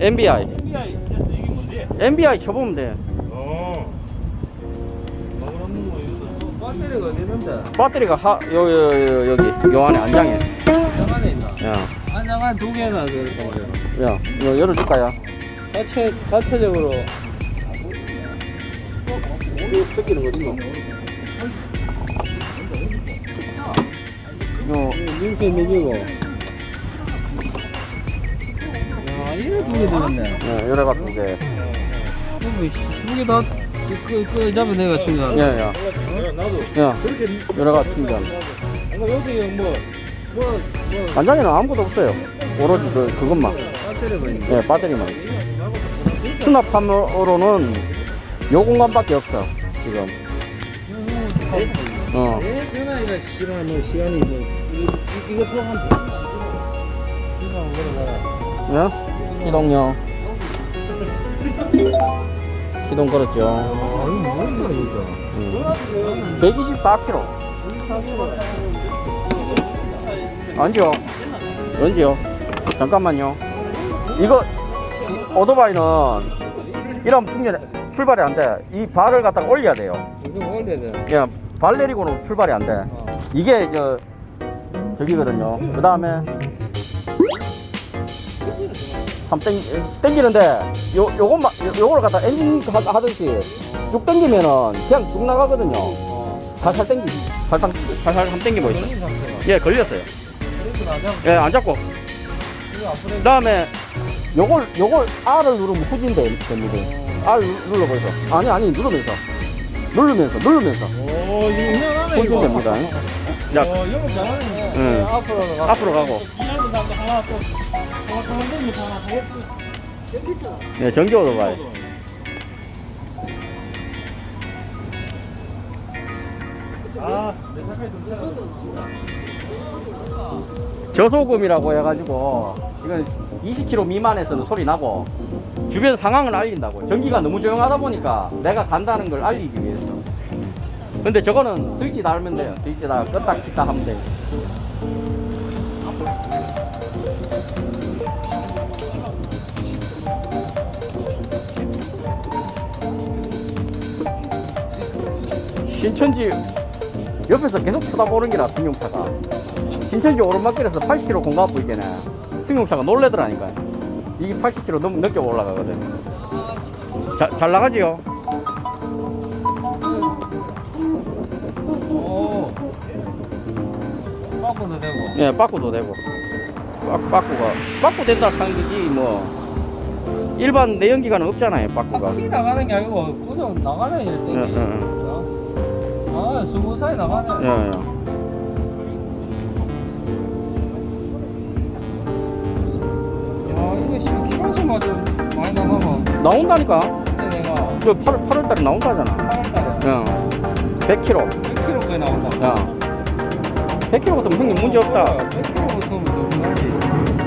MBI. MBI 됐어 이게 뭐지? MBI 쳐보면 돼. 어. 거 이거. 배터리가 어디 있는데? 배터리가 하, 요, 요, 요, 여기, 요 안에 안장에. 장 안에 있나? 야, 안장 안두 개나 그럴까 말이야. 야, 이거 열어줄까요? 자체 자체적으로. 뺏기는 거 있노? 요, 민폐 먹이고. 두개 들었네. 예, 요래가 두 개. 두개다 그, 그, 잡아 내가 충전. 예, 야, 나도. 야, 요래가 충전. 뭐 여기 뭐, 뭐, 뭐, 안장에는 아무것도 없어요. 오로지 그, 그것만. 있네. 예, 배터리만. 수납함으로는 요 공간밖에 없어, 지금. 어. 내 전화기가 시간 뭐 시간이 뭐 이- 이거 포함 돼. 이거 물어봐라. 예? 시동요. 시동 걸었죠. 아 이거 뭐야 이거? 음. 124km. 안지요. 언제요? 잠깐만요. 이거 오토바이는 이런 충전 출발이 안 돼. 이 발을 갖다가 올려야 돼요. 올려야 돼. 그냥 발 내리고는 출발이 안 돼. 어. 이게 저 저기거든요. 그 다음에 삼 땡, 땡기는데 요 요것만 요- 요걸 갖다 엔진 하- 하듯이 쭉 땡기면은 그냥 쭉 나가거든요. 어. 살살 땡기, 살살 살살 한 땡기 보이죠? 걸린 상태가. 예, 걸렸어요. 그래서 나장 예, 안 잡고. 앞으로. 그 다음에 요걸 요걸 R을 누르면 후진 돼- 됩니다. R 누- 눌러보세요. 아니 아니 누르면서 누르면서 누르면서 오 이거 희한하네 후진 이거. 됩니다. 야, 어 이거 잘하네. 응. 어, 앞으로 가. 앞으로 가고. 이하는 사람도 하나 또. 예, 전기 오토바이. 저소금이라고 해가지고 이건 20km 미만에서는 소리 나고 주변 상황을 알린다고. 전기가 너무 조용하다 보니까 내가 간다는 걸 알리기 위해서. 근데 저거는 스위치 달면 돼요. 스위치 다 껐다 켰다 하면 돼요 신천지 옆에서 계속 쳐다보는 게라 승용차가. 신천지 오르막길에서 80km 공가고 있겠네. 승용차가 놀래더라니까. 이게 80km 넘, 넘게 올라가거든. 자, 잘 나가지요. 오. 바꿔도 되고. 예 빠꾸도 되고. 빠, 빠꾸가 빠꾸 된다 하는 거지 뭐. 일반 내연기관은 없잖아요 빠꾸가. 바퀴 나가는 게 아니고 그냥 예, 예. 아, 스무사이 나가네. 예, 예. 야, 이거 지금 키로수만 좀 많이 나가면 나온다니까 근데 내가 저 8월, 8월 달에 나온다잖아 8월달에 예. 100km 100km까지 나온다. 야 100km 같으면 형님 문제 없다 100km부터면 너무하지.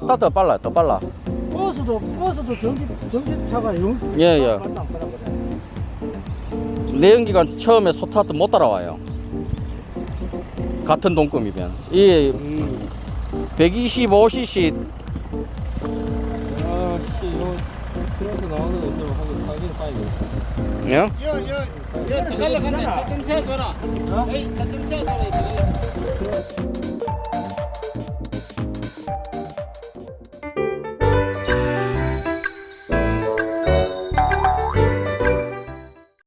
스타트가 빨라 더 빨라 버스도, 버스도 전기, 전기차가 영. 예, 예. 내연기관 처음에 스타트 못 따라와요. 같은 동급이면. 이 125cc, 아, 씨, 이거, 그래서 나오는 거 있으면 한번 사진 봐야겠다. 예? 여, 여, 여, 더 갈라간다. 자동차 줘라. 에이, 자동차 줘라.